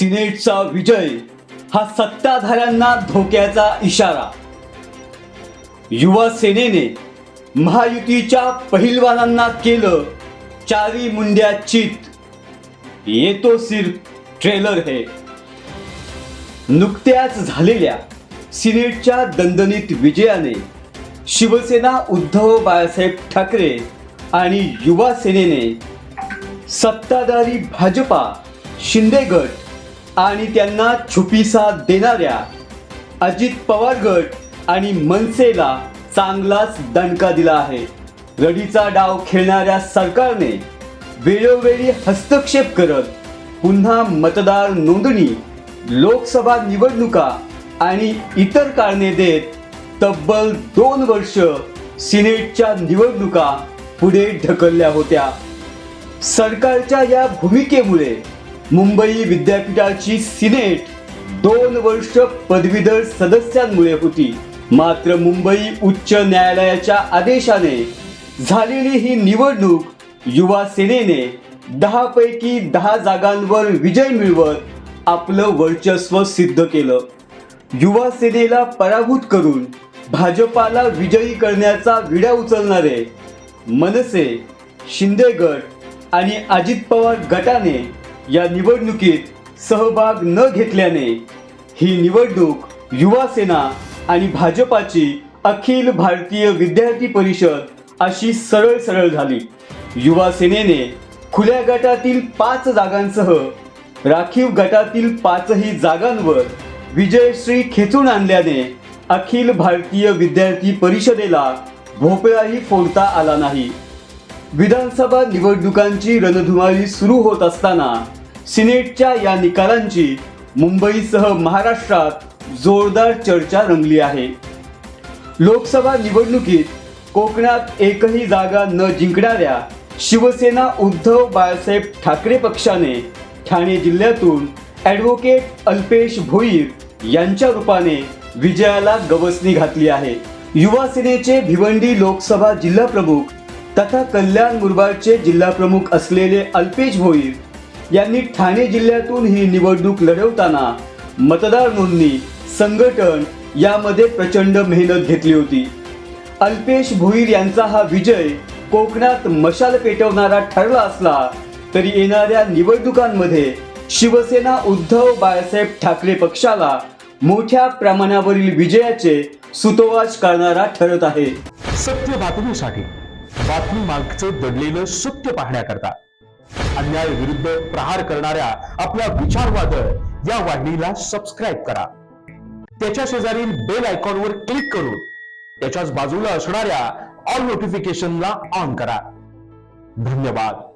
सिनेटचा विजय हा सत्ताधाऱ्यांना धोक्याचा इशारा. युवा सेनेने महायुतीच्या पहिलवानांना केलं चारी मुंड्या चित. येतो सिर्फ ट्रेलर हे. नुकत्याच झालेल्या सिनेटच्या दणदणीत विजयाने शिवसेना उद्धव बाळासाहेब ठाकरे आणि युवा सेनेने सत्ताधारी भाजपा शिंदे गट आणि त्यांना छुपीसा देणाऱ्या अजित पवार गट आणि मनसेला चांगलाच दणका दिला आहे. रडीचा डाव खेळणाऱ्या सरकारने वेळोवेळी हस्तक्षेप करत पुन्हा मतदार नोंदणी लोकसभा निवडणुका आणि इतर कारणे देत तब्बल दोन वर्ष सिनेटच्या निवडणुका पुढे ढकलल्या होत्या. सरकारच्या या भूमिकेमुळे मुंबई विद्यापीठाची सिनेट. दोन वर्ष पदवीधर सदस्यांमुळे होती. मात्र मुंबई उच्च न्यायालयाच्या आदेशाने झालेली ही निवडणूक युवा सेनेने दहा पैकी दहा जागांवर विजय मिळवत आपलं वर्चस्व सिद्ध केलं. युवा सेनेला पराभूत करून भाजपाला विजयी करण्याचा विडा उचलणारे मनसे शिंदे गट आणि अजित पवार गटाने या निवडणुकीत सहभाग न घेतल्याने ही निवडणूक युवा सेना आणि भाजपाची अखिल भारतीय विद्यार्थी परिषद अशी सरळ सरळ झाली. युवा सेनेने खुल्या गटातील पाच जागांसह राखीव गटातील पाचही जागांवर विजयश्री खेचून आणल्याने अखिल भारतीय विद्यार्थी परिषदेला भोपळाही फोडता आला नाही. विधानसभा निवडणुकांची रणधुमाळी सुरू होत असताना सिनेटच्या या निकालांची मुंबईसह महाराष्ट्रात जोरदार चर्चा रंगली आहे. लोकसभा निवडणुकीत कोकणात एकही जागा न जिंकणाऱ्या शिवसेना उद्धव बाळासाहेब ठाकरे पक्षाने ठाणे जिल्ह्यातून ॲडव्होकेट अल्पेश भोईर यांच्या रूपाने विजयाला गवसणी घातली आहे. युवा सेनेचे भिवंडी लोकसभा जिल्हाप्रमुख तथा कल्याण मुरबाडचे जिल्हाप्रमुख असलेले अल्पेश भोईर यांनी ठाणे जिल्ह्यातून ही निवडणूक लढवताना मतदार नोंदणी संघटन यामध्ये प्रचंड मेहनत घेतली होती. अल्पेश भोईर यांचा हा विजय कोकणात मशाल पेटवणारा ठरला असला तरी येणाऱ्या निवडणुकांमध्ये शिवसेना उद्धव बाळासाहेब ठाकरे पक्षाला मोठ्या प्रमाणावरील विजयाचे सुतोवाच करणारा ठरत आहे. सत्य बातमीसाठी बातमी मागचं दडलेलं सत्य पाहण्याकरता अन्याय विरुद्ध प्रहार करणाऱ्या आपल्या विचारवादळ या वाहिनीला सबस्क्राईब करा. त्याच्या शेजारील बेल आयकॉनवर क्लिक करून त्याच्याच बाजूला असणाऱ्या ऑल नोटिफिकेशनला ऑन करा. धन्यवाद.